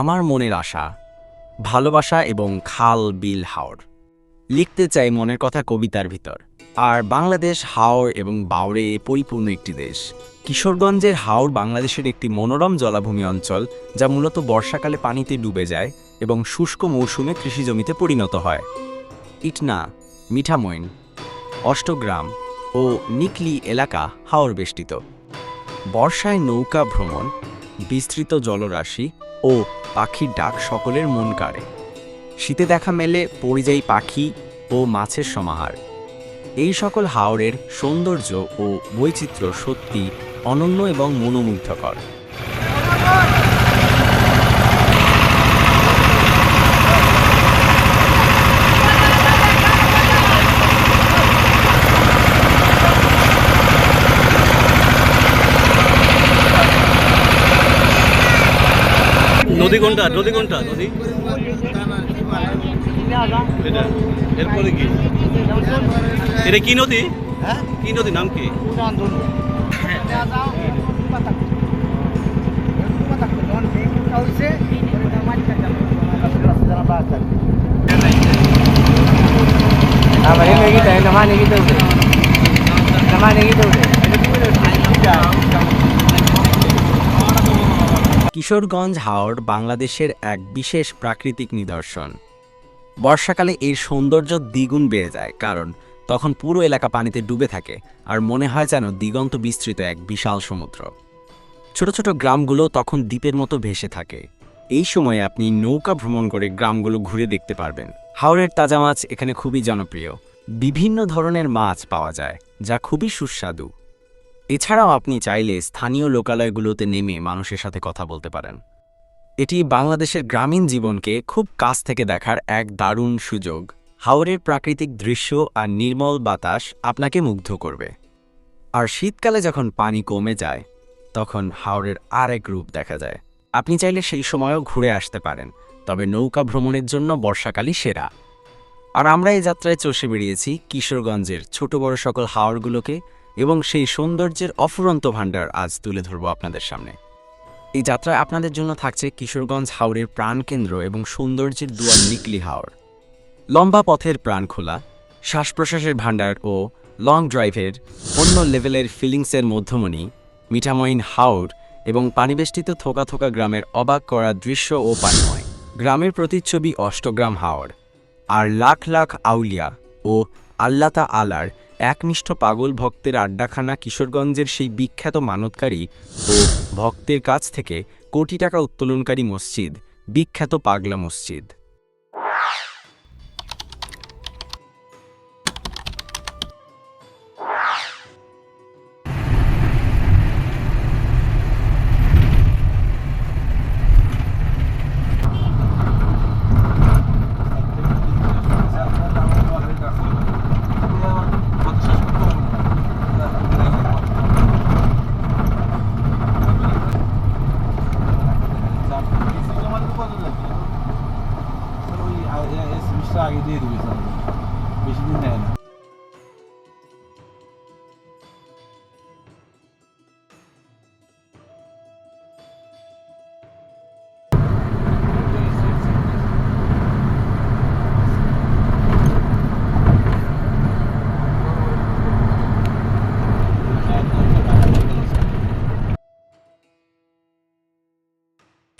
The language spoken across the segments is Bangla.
আমার মনের আশা, ভালোবাসা এবং খাল বিল হাওর। লিখতে চাই মনের কথা কবিতার ভিতর। আর বাংলাদেশ হাওর এবং বাউরে পরিপূর্ণ একটি দেশ। কিশোরগঞ্জের হাওর বাংলাদেশের একটি মনোরম জলাভূমি অঞ্চল, যা মূলত বর্ষাকালে পানিতে ডুবে যায় এবং শুষ্ক মৌসুমে কৃষিজমিতে পরিণত হয়। ইটনা, মিঠামইন, অষ্টগ্রাম ও নিকলি এলাকা হাওর বেষ্টিত। বর্ষায় নৌকা ভ্রমণ, বিস্তৃত জলরাশি ও পাখির ডাক সকলের মন কাড়ে। শীতে দেখা মেলে পরিযায়ী পাখি ও মাছের সমাহার। এই সকল হাওরের সৌন্দর্য ও বৈচিত্র্য সত্যি অনন্য এবং মনোমুগ্ধকর। নদী কোনটা? নদী কোনটা? নদী? এটা? কি? এটা কি নদী? হ্যাঁ? কি নদী? নাম কি? আমার এই নেই তাই জমা নেই তো জমা কিশোরগঞ্জ হাওর বাংলাদেশের এক বিশেষ প্রাকৃতিক নিদর্শন। বর্ষাকালে এর সৌন্দর্য দ্বিগুণ বেড়ে যায়, কারণ তখন পুরো এলাকা পানিতে ডুবে থাকে আর মনে হয় যেন দিগন্ত বিস্তৃত এক বিশাল সমুদ্র। ছোট ছোট গ্রামগুলো তখন দ্বীপের মতো ভেসে থাকে। এই সময়ে আপনি নৌকা ভ্রমণ করে গ্রামগুলো ঘুরে দেখতে পারবেন। হাওরের তাজা মাছ এখানে খুবই জনপ্রিয়। বিভিন্ন ধরনের মাছ পাওয়া যায়, যা খুবই সুস্বাদু। এছাড়াও আপনি চাইলে স্থানীয় লোকালয়গুলোতে নেমে মানুষের সাথে কথা বলতে পারেন। এটি বাংলাদেশের গ্রামীণ জীবনকে খুব কাছ থেকে দেখার এক দারুণ সুযোগ। হাওরের প্রাকৃতিক দৃশ্য আর নির্মল বাতাস আপনাকে মুগ্ধ করবে। আর শীতকালে যখন পানি কমে যায়, তখন হাওরের আরেক রূপ দেখা যায়। আপনি চাইলে সেই সময়ও ঘুরে আসতে পারেন, তবে নৌকা ভ্রমণের জন্য বর্ষাকালই সেরা। আর আমরা এই যাত্রায় চষে বেরিয়েছি কিশোরগঞ্জের ছোট বড় সকল হাওরগুলোকে। এবং সেই সৌন্দর্যের অফুরন্ত ভাণ্ডার আজ তুলে ধরব আপনাদের সামনে। এই যাত্রায় আপনাদের জন্য থাকছে কিশোরগঞ্জ হাওরের প্রাণকেন্দ্র এবং সৌন্দর্যের দুয়ার নিকলি হাওর। লম্বা পথের প্রাণ খোলা শ্বাস প্রশ্বাসের ভাণ্ডার ও লং ড্রাইভের অন্য লেভেলের ফিলিংসের মধ্যমণি মিঠামইন হাওর এবং পানিবেষ্টিত থোকা থোকা গ্রামের অবাক করা দৃশ্য ও পানিময়। গ্রামের প্রতিচ্ছবি অষ্টগ্রাম হাওর। আর লাখ লাখ আউলিয়া ও আল্লাতা আলার একনিষ্ঠ পাগল ভক্তের আড্ডাখানা কিশোরগঞ্জের সেই বিখ্যাত মানতকারী ও ভক্তের কাছ থেকে কোটি টাকা উত্তোলনকারী মসজিদ, বিখ্যাত পাগলা মসজিদ।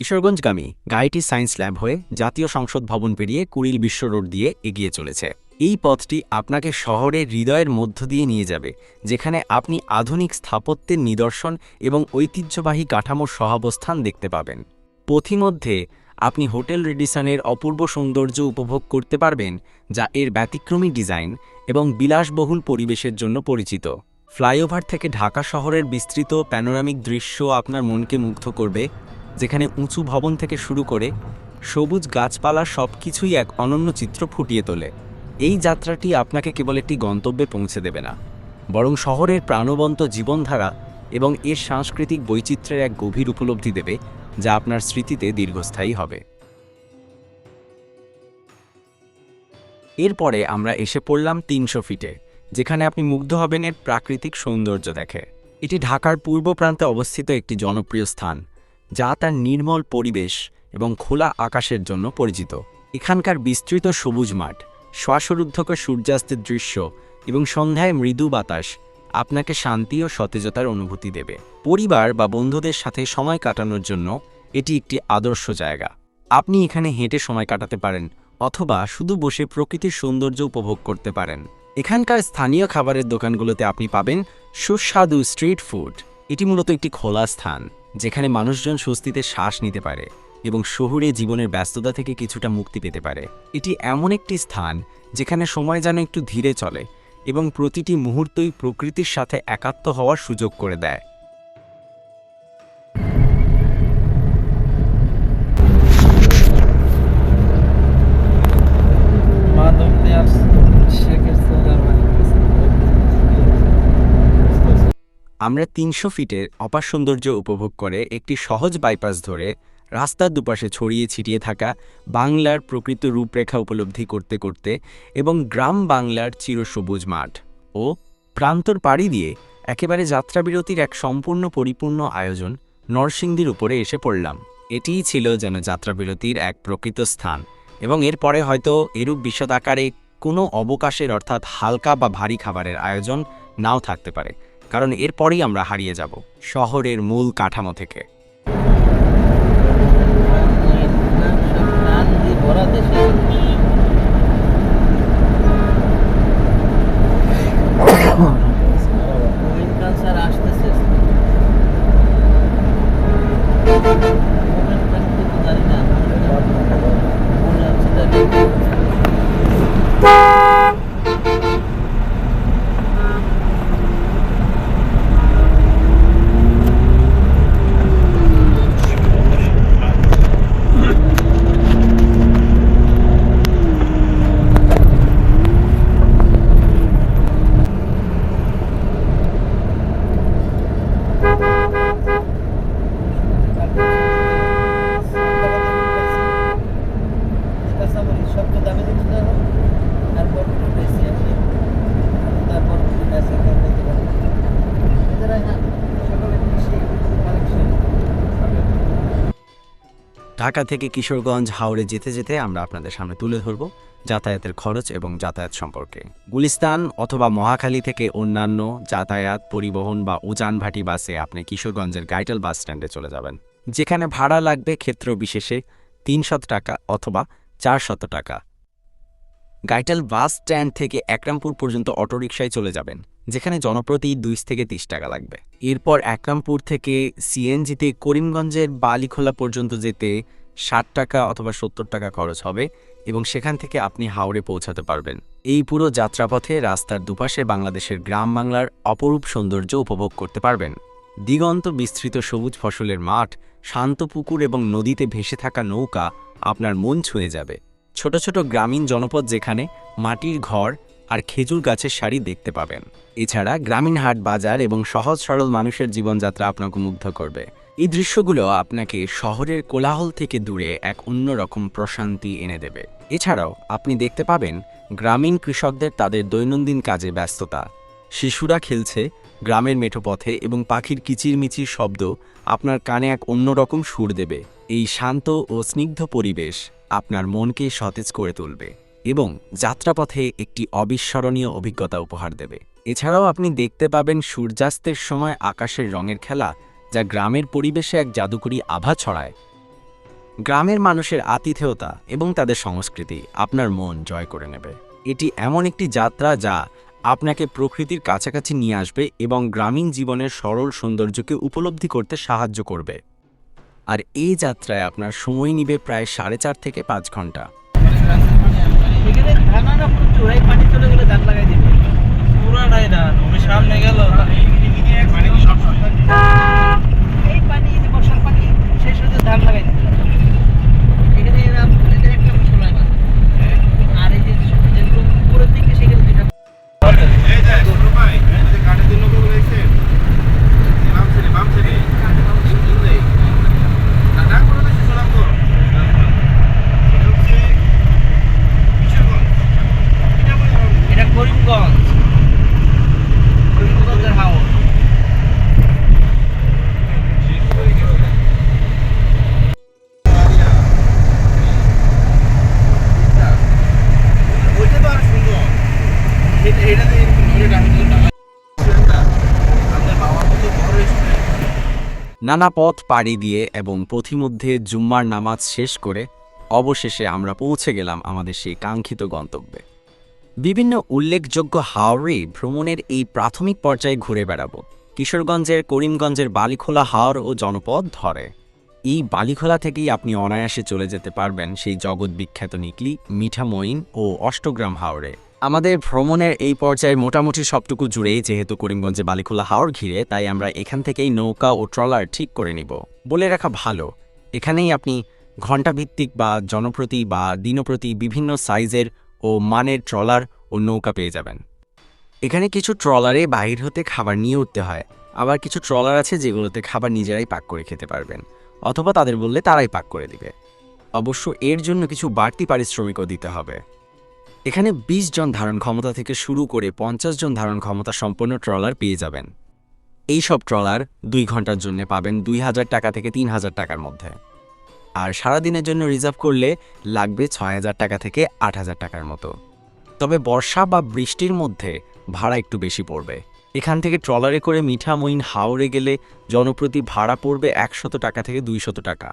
কিশোরগঞ্জগামী গাড়িটি সায়েন্স ল্যাব হয়ে জাতীয় সংসদ ভবন পেরিয়ে কুড়িল বিশ্ব রোড দিয়ে এগিয়ে চলেছে। এই পথটি আপনাকে শহরের হৃদয়ের মধ্য দিয়ে নিয়ে যাবে, যেখানে আপনি আধুনিক স্থাপত্যের নিদর্শন এবং ঐতিহ্যবাহী কাঠামোর সহাবস্থান দেখতে পাবেন। পথিমধ্যে আপনি হোটেল রেডিসনের অপূর্ব সৌন্দর্য উপভোগ করতে পারবেন, যা এর ব্যতিক্রমী ডিজাইন এবং বিলাসবহুল পরিবেশের জন্য পরিচিত। ফ্লাইওভার থেকে ঢাকা শহরের বিস্তৃত প্যানোরামিক দৃশ্য আপনার মনকে মুগ্ধ করবে যেখানে উঁচু ভবন থেকে শুরু করে সবুজ গাছপালা সব কিছুই এক অনন্য চিত্র ফুটিয়ে তোলে। এই যাত্রাটি আপনাকে কেবল একটি গন্তব্যে পৌঁছে দেবে না, বরং শহরের প্রাণবন্ত জীবনধারা এবং এর সাংস্কৃতিক বৈচিত্র্যের এক গভীর উপলব্ধি দেবে, যা আপনার স্মৃতিতে দীর্ঘস্থায়ী হবে। এরপরে আমরা এসে পড়লাম তিনশো ফিটে, যেখানে আপনি মুগ্ধ হবেন এর প্রাকৃতিক সৌন্দর্য দেখে। এটি ঢাকার পূর্ব প্রান্তে অবস্থিত একটি জনপ্রিয় স্থান। যা তার নির্মল পরিবেশ এবং খোলা আকাশের জন্য পরিচিত। এখানকার বিস্তৃত সবুজ মাঠ, শ্বাসরুদ্ধকর সূর্যাস্তের দৃশ্য এবং সন্ধ্যায় মৃদু বাতাস আপনাকে শান্তি ও সতেজতার অনুভূতি দেবে। পরিবার বা বন্ধুদের সাথে সময় কাটানোর জন্য এটি একটি আদর্শ জায়গা। আপনি এখানে হেঁটে সময় কাটাতে পারেন অথবা শুধু বসে প্রকৃতির সৌন্দর্য উপভোগ করতে পারেন। এখানকার স্থানীয় খাবারের দোকানগুলোতে আপনি পাবেন সুস্বাদু স্ট্রিট ফুড। এটি মূলত একটি খোলা স্থান। যেখানে মানুষজন স্বস্তিতে শ্বাস নিতে পারে এবং শহুরে জীবনের ব্যস্ততা থেকে কিছুটা মুক্তি পেতে পারে। এটি এমন একটি স্থান যেখানে সময় যেন একটু ধীরে চলে এবং প্রতিটি মুহূর্তই প্রকৃতির সাথে একাত্ম হওয়ার সুযোগ করে দেয়। আমরা তিনশো ফিটের অপার সৌন্দর্য উপভোগ করে একটি সহজ বাইপাস ধরে রাস্তার দুপাশে ছড়িয়ে ছিটিয়ে থাকা বাংলার প্রকৃত রূপরেখা উপলব্ধি করতে করতে এবং গ্রাম বাংলার চিরসবুজ মাঠ ও প্রান্তর পাড়ি দিয়ে একেবারে যাত্রাবিরতির এক সম্পূর্ণ পরিপূর্ণ আয়োজন নরসিংদীর উপরে এসে পড়লাম। এটিই ছিল যেন যাত্রাবিরতির এক প্রকৃত স্থান এবং এরপরে হয়তো এরূপ বিশদ আকারে কোনো অবকাশের অর্থাৎ হালকা বা ভারী খাবারের আয়োজন নাও থাকতে পারে। কারণ এরপরেই আমরা হারিয়ে যাব শহরের মূল কাঠামো থেকে ভরা দেশে কোভিড ক্যান্সার আসতেছে মোমেন্টটা কিন্তু জানি না মনে হচ্ছে তাকে সবচেয়ে দামি জিনিস দেখো তারপর বেশি আছে তারপর বেশি সকলে কৃষি কালেকশন ঢাকা থেকে কিশোরগঞ্জ, হাওড়ে যেতে যেতে আমরা আপনাদের সামনে তুলে ধরব যাতায়াতের খরচ এবং যাতায়াত সম্পর্কে। গুলিস্তান অথবা মহাখালী থেকে অন্যান্য যাতায়াত পরিবহন বা উজানভাটি বাসে আপনি কিশোরগঞ্জের গাইটাল বাস স্ট্যান্ডে চলে যাবেন। যেখানে ভাড়া লাগবে ক্ষেত্র বিশেষে তিনশত টাকা অথবা চারশত টাকা। গাইটাল বাস স্ট্যান্ড থেকে একরামপুর পর্যন্ত অটোরিকশায় চলে যাবেন, যেখানে জনপ্রতি দুই থেকে তিরিশ টাকা লাগবে। এরপর একরামপুর থেকে সিএনজিতে করিমগঞ্জের বালিখোলা পর্যন্ত যেতে ষাট টাকা অথবা সত্তর টাকা খরচ হবে এবং সেখান থেকে আপনি হাওড়ে পৌঁছাতে পারবেন। এই পুরো যাত্রাপথে রাস্তার দুপাশে বাংলাদেশের গ্রাম বাংলার অপরূপ সৌন্দর্য উপভোগ করতে পারবেন। দিগন্ত বিস্তৃত সবুজ ফসলের মাঠ, শান্ত পুকুর এবং নদীতে ভেসে থাকা নৌকা আপনার মন ছুঁয়ে যাবে। ছোট ছোট গ্রামীণ জনপদ যেখানে মাটির ঘর আর খেজুর গাছের সারি দেখতে পাবেন। এছাড়া গ্রামীণ হাট বাজার এবং সহজ সরল মানুষের জীবনযাত্রা আপনাকে মুগ্ধ করবে। এই দৃশ্যগুলো আপনাকে শহরের কোলাহল থেকে দূরে এক অন্যরকম প্রশান্তি এনে দেবে। এছাড়াও আপনি দেখতে পাবেন গ্রামীণ কৃষকদের তাদের দৈনন্দিন কাজে ব্যস্ততা। শিশুরা খেলছে, গ্রামের মেঠো পথে এবং পাখির কিচিরমিচির শব্দ আপনার কানে এক অন্যরকম সুর দেবে। এই শান্ত ও স্নিগ্ধ পরিবেশ আপনার মনকে সতেজ করে তুলবে এবং যাত্রাপথে একটি অবিস্মরণীয় অভিজ্ঞতা উপহার দেবে। এছাড়াও আপনি দেখতে পাবেন সূর্যাস্তের সময় আকাশের রঙের খেলা যা গ্রামের পরিবেশে এক জাদুকরী আভা ছড়ায়। গ্রামের মানুষের আতিথেয়তা এবং তাদের সংস্কৃতি আপনার মন জয় করে নেবে। এটি এমন একটি যাত্রা যা আপনাকে প্রকৃতির কাছাকাছি নিয়ে আসবে এবং গ্রামীণ জীবনের সরল সৌন্দর্যকে উপলব্ধি করতে সাহায্য করবে। আর এই যাত্রায় আপনার সময় নিবে প্রায় সাড়ে চার থেকে পাঁচ ঘণ্টা। সামনে গেল এই পানি যে বর্ষার পানি শেষ হতে ধান লাগাই এখানে এরা একটা না আর এই যে যেগুলো উপরের দিকে সেখানে দুইটা এটা করিমগঞ্জ করিমগঞ্জ নানা পথ পাড়ি দিয়ে এবং পথিমধ্যে জুম্মার নামাজ শেষ করে অবশেষে আমরা পৌঁছে গেলাম আমাদের সেই কাঙ্ক্ষিত গন্তব্যে। বিভিন্ন উল্লেখযোগ্য হাওরে ভ্রমণের এই প্রাথমিক পর্যায়ে ঘুরে বেড়াবো। কিশোরগঞ্জের করিমগঞ্জের বালিখোলা হাওর ও জনপদ ধরে। এই বালিখোলা থেকেই আপনি অনায়াসে চলে যেতে পারবেন সেই জগৎ বিখ্যাত নিকলি মিঠামইন ও অষ্টগ্রাম হাওড়ে আমাদের ভ্রমণের এই পর্যায়ে মোটামুটি সবটুকু জুড়েই যেহেতু করিমগঞ্জে বালিখোলা হাওড় ঘিরে, তাই আমরা এখান থেকেই নৌকা ও ট্রলার ঠিক করে নিব। বলে রাখা ভালো, এখানেই আপনি ঘণ্টাভিত্তিক বা জনপ্রতি বা দিনপ্রতি বিভিন্ন সাইজের ও মানের ট্রলার ও নৌকা পেয়ে যাবেন। এখানে কিছু ট্রলারে বাহির হতে খাবার নিয়ে উঠতে হয়, আবার কিছু ট্রলার আছে যেগুলোতে খাবার নিজেরাই পাক করে খেতে পারবেন, অথবা তাদের বললে তারাই পাক করে দিবে। অবশ্য এর জন্য কিছু বাড়তি পারিশ্রমিকও দিতে হবে। এখানে ২০ জন ধারণ ক্ষমতা থেকে শুরু করে পঞ্চাশ জন ধারণ ক্ষমতা সম্পন্ন ট্রলার পেয়ে যাবেন। এই সব ট্রলার দুই ঘণ্টার জন্য পাবেন দুই হাজার টাকা থেকে তিন হাজার টাকার মধ্যে। আর সারাদিনের জন্য রিজার্ভ করলে লাগবে ছয় হাজার টাকা থেকে আট হাজার টাকার মতো। তবে বর্ষা বা বৃষ্টির মধ্যে ভাড়া একটু বেশি পড়বে। এখান থেকে ট্রলারে করে মিঠামইন হাওড়ে গেলে জনপ্রতি ভাড়া পড়বে একশত টাকা থেকে দুইশত টাকা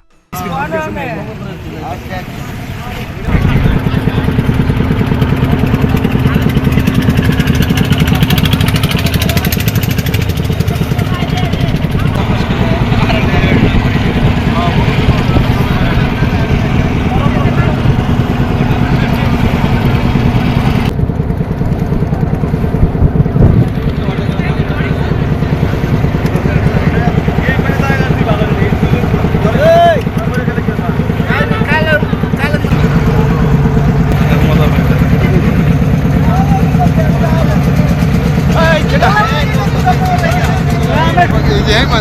এই যে হেমা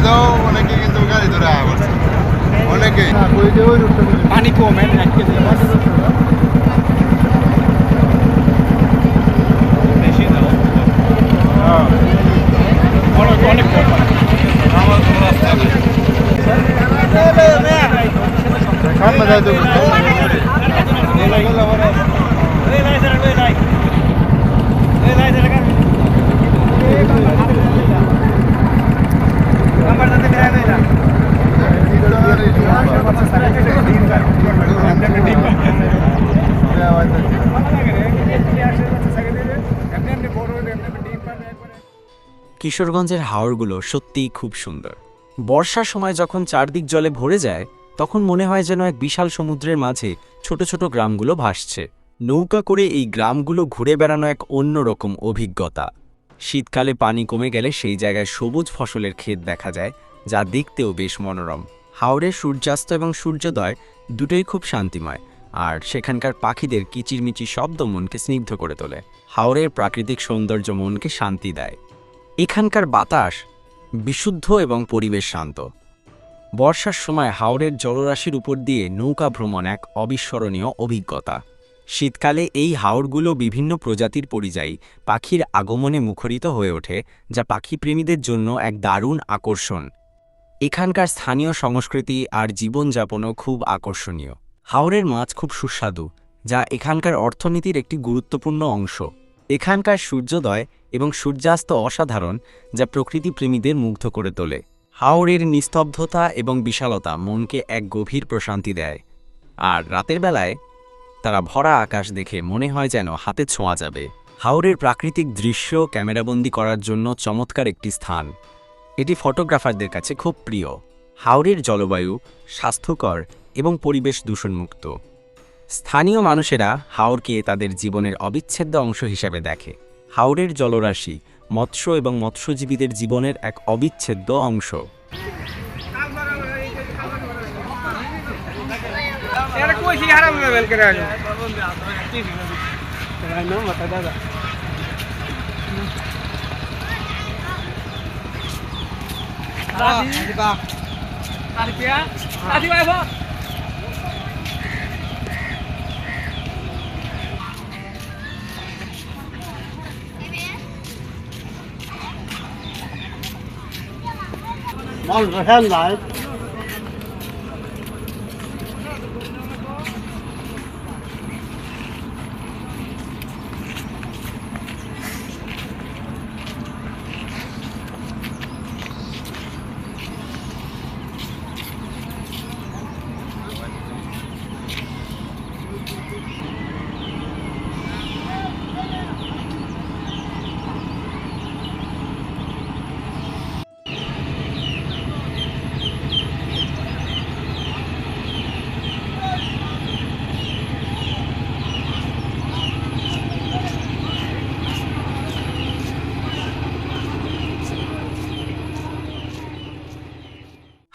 অনেকে কিন্তু গাড়ি ধরে আয় বলছে অনেকে পানি কমে এক কেজি বেশি দাও অনেক অনেক কম আমার কোনো রাস্তা নেই খান না যাই দেবো কিশোরগঞ্জের হাওরগুলো সত্যিই খুব সুন্দর। বর্ষার সময় যখন চারদিক জলে ভরে যায়, তখন মনে হয় যেন এক বিশাল সমুদ্রের মাঝে ছোট ছোট গ্রামগুলো ভাসছে। নৌকা করে এই গ্রামগুলো ঘুরে বেড়ানো এক অন্যরকম অভিজ্ঞতা। শীতকালে পানি কমে গেলে সেই জায়গায় সবুজ ফসলের ক্ষেত দেখা যায়, যা দেখতেও বেশ মনোরম। হাওড়ের সূর্যাস্ত এবং সূর্যোদয় দুটোই খুব শান্তিময়, আর সেখানকার পাখিদের কিচিরমিচির শব্দ মনকে স্নিগ্ধ করে তোলে। হাওড়ের প্রাকৃতিক সৌন্দর্য মনকে শান্তি দেয়। এখানকার বাতাস বিশুদ্ধ এবং পরিবেশ শান্ত। বর্ষার সময় হাওড়ের জলরাশির উপর দিয়ে নৌকা ভ্রমণ এক অবিস্মরণীয় অভিজ্ঞতা। শীতকালে এই হাওড়গুলো বিভিন্ন প্রজাতির পরিযায়ী পাখির আগমনে মুখরিত হয়ে ওঠে, যা পাখিপ্রেমীদের জন্য এক দারুণ আকর্ষণ। এখানকার স্থানীয় সংস্কৃতি আর জীবনযাপনও খুব আকর্ষণীয়। হাওড়ের মাছ খুব সুস্বাদু, যা এখানকার অর্থনীতির একটি গুরুত্বপূর্ণ অংশ। এখানকার সূর্যোদয় এবং সূর্যাস্ত অসাধারণ যা প্রকৃতিপ্রেমীদের মুগ্ধ করে তোলে। হাওড়ের নিস্তব্ধতা এবং বিশালতা মনকে এক গভীর প্রশান্তি দেয়। আর রাতের বেলায় তারা ভরা আকাশ দেখে মনে হয় যেন হাতে ছোঁয়া যাবে। হাওড়ের প্রাকৃতিক দৃশ্য ক্যামেরাবন্দি করার জন্য চমৎকার একটি স্থান। এটি ফটোগ্রাফারদের কাছে খুব প্রিয়। হাওড়ের জলবায়ু স্বাস্থ্যকর এবং পরিবেশ দূষণমুক্ত। স্থানীয় মানুষেরা হাওরকে তাদের জীবনের অবিচ্ছেদ্য অংশ হিসেবে দেখে। হাওরের জলরাশি মৎস্য এবং মৎস্যজীবীদের জীবনের এক অবিচ্ছেদ্য অংশ। দাদা 往里边儿，现在。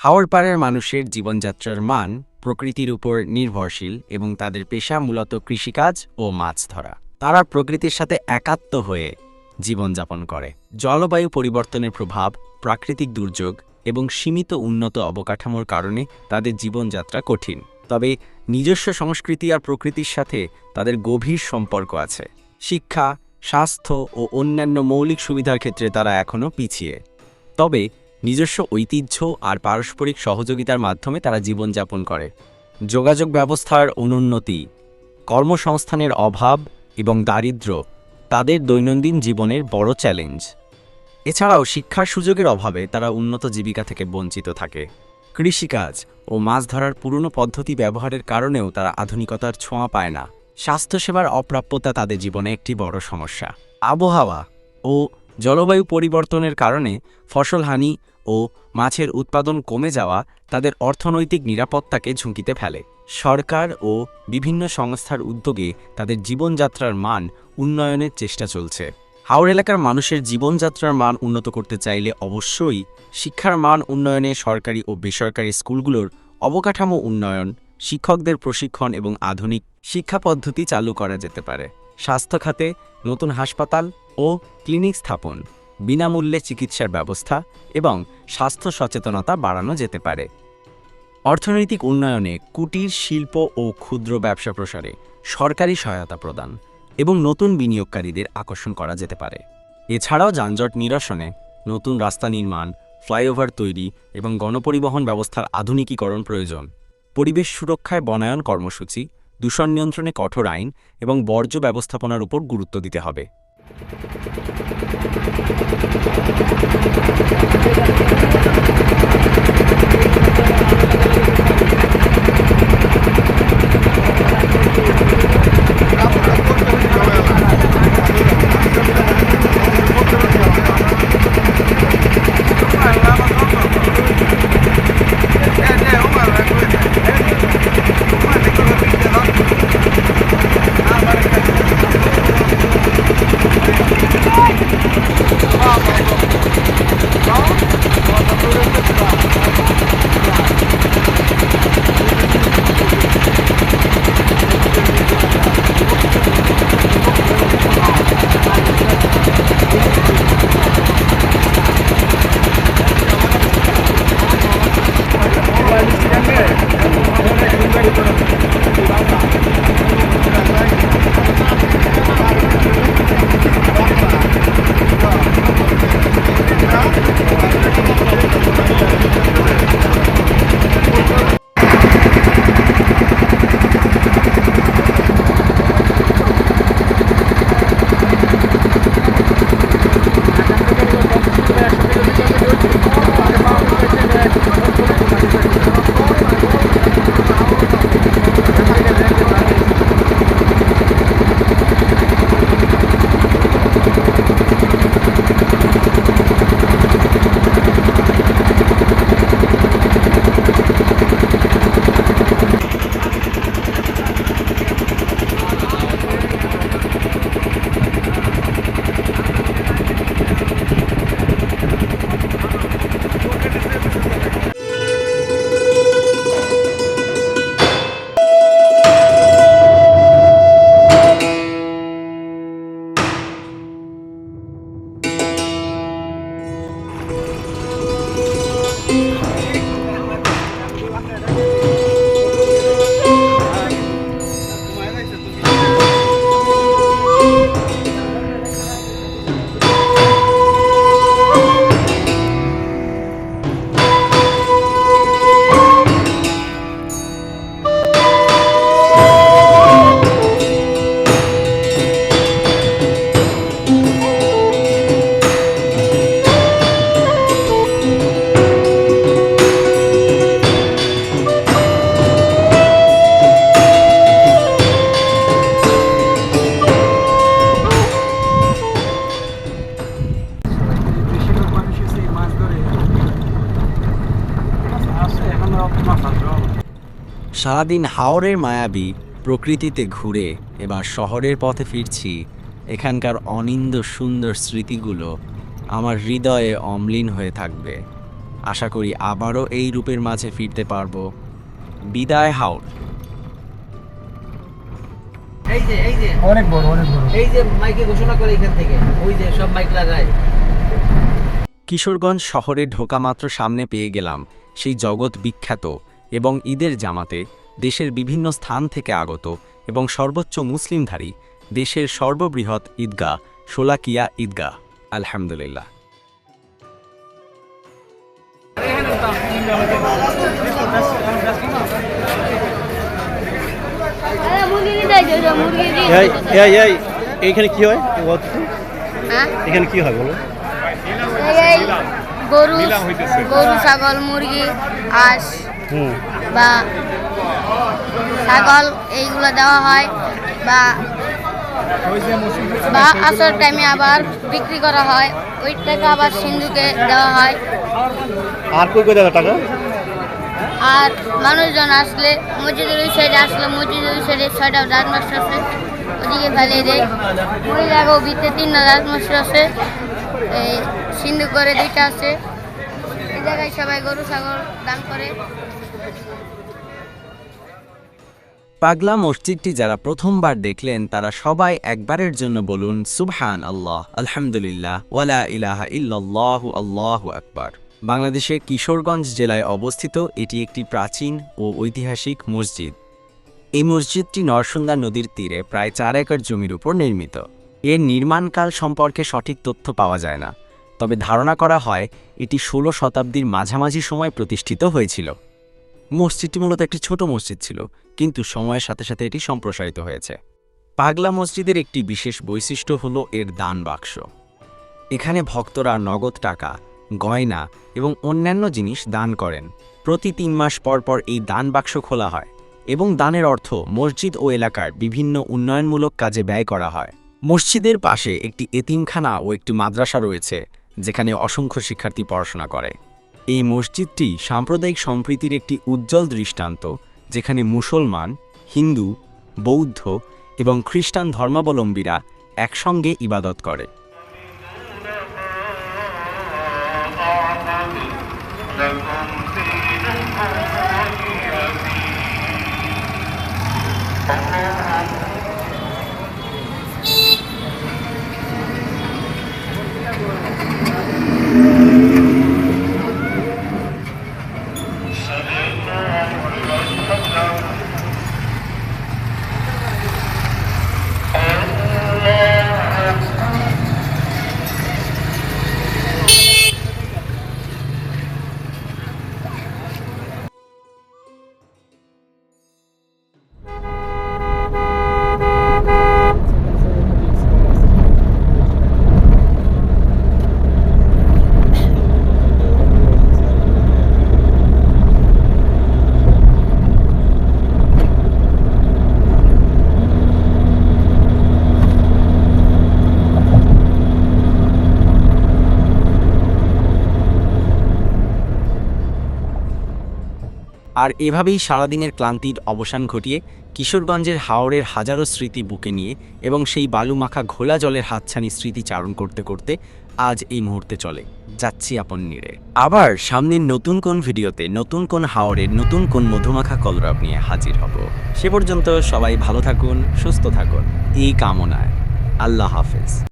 হাওড় পাড়ের মানুষের জীবনযাত্রার মান প্রকৃতির উপর নির্ভরশীল এবং তাদের পেশা মূলত কৃষিকাজ ও মাছ ধরা। তারা প্রকৃতির সাথে একাত্ম হয়ে জীবনযাপন করে। জলবায়ু পরিবর্তনের প্রভাব, প্রাকৃতিক দুর্যোগ এবং সীমিত উন্নত অবকাঠামোর কারণে তাদের জীবনযাত্রা কঠিন। তবে নিজস্ব সংস্কৃতি আর প্রকৃতির সাথে তাদের গভীর সম্পর্ক আছে। শিক্ষা, স্বাস্থ্য ও অন্যান্য মৌলিক সুবিধার ক্ষেত্রে তারা এখনও পিছিয়ে। তবে নিজস্ব ঐতিহ্য আর পারস্পরিক সহযোগিতার মাধ্যমে তারা জীবনযাপন করে। যোগাযোগ ব্যবস্থার অনুন্নতি, কর্মসংস্থানের অভাব এবং দারিদ্র্য তাদের দৈনন্দিন জীবনের বড় চ্যালেঞ্জ। এছাড়াও শিক্ষার সুযোগের অভাবে তারা উন্নত জীবিকা থেকে বঞ্চিত থাকে। কৃষিকাজ ও মাছ ধরার পুরনো পদ্ধতি ব্যবহারের কারণেও তারা আধুনিকতার ছোঁয়া পায় না। স্বাস্থ্যসেবার অপ্রাপ্যতা তাদের জীবনে একটি বড় সমস্যা। আবহাওয়া ও জলবায়ু পরিবর্তনের কারণে ফসলহানি ও মাছের উৎপাদন কমে যাওয়া তাদের অর্থনৈতিক নিরাপত্তাকে ঝুঁকিতে ফেলে। সরকার ও বিভিন্ন সংস্থার উদ্যোগে তাদের জীবনযাত্রার মান উন্নয়নের চেষ্টা চলছে। হাওড় এলাকার মানুষের জীবনযাত্রার মান উন্নত করতে চাইলে অবশ্যই শিক্ষার মান উন্নয়নে সরকারি ও বেসরকারি স্কুলগুলোর অবকাঠামো উন্নয়ন, শিক্ষকদের প্রশিক্ষণ এবং আধুনিক শিক্ষা পদ্ধতি চালু করা যেতে পারে। স্বাস্থ্য খাতে নতুন হাসপাতাল ও ক্লিনিক স্থাপন। বিনামূল্যে চিকিৎসার ব্যবস্থা এবং স্বাস্থ্য সচেতনতা বাড়ানো যেতে পারে। অর্থনৈতিক উন্নয়নে কুটির, শিল্প ও ক্ষুদ্র ব্যবসা প্রসারে সরকারি সহায়তা প্রদান এবং নতুন বিনিয়োগকারীদের আকর্ষণ করা যেতে পারে। এছাড়াও যানজট নিরসনে নতুন রাস্তা নির্মাণ, ফ্লাইওভার তৈরি এবং গণপরিবহন ব্যবস্থার আধুনিকীকরণ প্রয়োজন। পরিবেশ সুরক্ষায় বনায়ন কর্মসূচি, দূষণ নিয়ন্ত্রণে কঠোর আইন এবং বর্জ্য ব্যবস্থাপনার উপর গুরুত্ব দিতে হবে। どこ? সারাদিন হাওরের মায়াবী প্রকৃতিতে ঘুরে এবার শহরের পথে ফিরছি। এখানকার অনিন্দ সুন্দর স্মৃতিগুলো আমার হৃদয়ে অম্লীন হয়ে থাকবে। আশা করি আবারও এই রূপের মাঝে ফিরতে পারব। বিদায় হাওড় এই যে এই যে। অনেক বড় অনেক বড়। এই যে মাইকে ঘোষণা করে এখান থেকে ওই যে সব মাইক লাগায়। কিশোরগঞ্জ শহরে ঢোকা মাত্র সামনে পেয়ে গেলাম সেই জগৎ বিখ্যাত এবং ঈদের জামাতে দেশের বিভিন্ন স্থান থেকে আগত এবং সর্বোচ্চ মুসলিমধারী দেশের সর্ববৃহৎ ঈদগাহ শোলাকিয়া ঈদগাহ। আলহামদুলিল্লাহ। এইখানে কি হয়? হ্যাঁ? এখানে কি হয় বলো? গরু গরু ছাগল মুরগি হুম বা ছাগল এইগুলো দেওয়া হয় বা বা আসর টাইমে আবার বিক্রি করা হয়। ওই টাকা আবার সিন্ধুকে দেওয়া হয়। আর কই কই দাদা টাকা? আর মানুষজন আসলে মসজিদের ওই সাইডে আসলে মসজিদের ওই সাইডে ছয়টা রাজমাস্টার আছে ওদিকে ফেলিয়ে দেয়। ওই জায়গাও ভিতরে তিনটা রাজমাস্টার আছে এই সিন্ধু করে দুইটা আছে। এই জায়গায় সবাই গরু ছাগল দান করে। পাগলা মসজিদটি যারা প্রথমবার দেখলেন, তারা সবাই একবারের জন্য বলুন সুবহান আল্লাহ আলহামদুলিল্লাহ ওয়ালা ইলাহা ইল্লাল্লাহু, আল্লাহু আকবার। বাংলাদেশের কিশোরগঞ্জ জেলায় অবস্থিত, এটি একটি প্রাচীন ও ঐতিহাসিক মসজিদ। এই মসজিদটি নরসুন্দা নদীর তীরে প্রায় চার একর জমির উপর নির্মিত। এর নির্মাণকাল সম্পর্কে সঠিক তথ্য পাওয়া যায় না। তবে ধারণা করা হয়, এটি ষোলো শতাব্দীর মাঝামাঝি সময় প্রতিষ্ঠিত হয়েছিল। মসজিদটি মূলত একটি ছোট মসজিদ ছিল, কিন্তু সময়ের সাথে সাথে এটি সম্প্রসারিত হয়েছে। পাগলা মসজিদের একটি বিশেষ বৈশিষ্ট্য হল এর দান বাক্স। এখানে ভক্তরা নগদ টাকা, গয়না এবং অন্যান্য জিনিস দান করেন। প্রতি তিন মাস পর পর এই দান বাক্স খোলা হয় এবং দানের অর্থ মসজিদ ও এলাকার বিভিন্ন উন্নয়নমূলক কাজে ব্যয় করা হয়। মসজিদের পাশে একটি এতিমখানা ও একটি মাদ্রাসা রয়েছে, যেখানে অসংখ্য শিক্ষার্থী পড়াশোনা করে। এই মসজিদটি সাম্প্রদায়িক সম্প্রীতির একটি উজ্জ্বল দৃষ্টান্ত, যেখানে মুসলমান, হিন্দু, বৌদ্ধ এবং খ্রিস্টান ধর্মাবলম্বীরা একসঙ্গে ইবাদত করে। আর এভাবেই সারাদিনের ক্লান্তির অবসান ঘটিয়ে কিশোরগঞ্জের হাওড়ের হাজারো স্মৃতি বুকে নিয়ে এবং সেই বালুমাখা ঘোলা জলের হাতছানি স্মৃতি চারণ করতে করতে আজ এই মুহূর্তে চলে। যাচ্ছি আপন নিড়ে। আবার সামনের নতুন কোন ভিডিওতে নতুন কোন হাওড়ের নতুন কোন মধুমাখা কলরব নিয়ে হাজির হব। সে পর্যন্ত সবাই ভালো থাকুন, সুস্থ থাকুন। এই কামনায় আল্লাহ হাফেজ।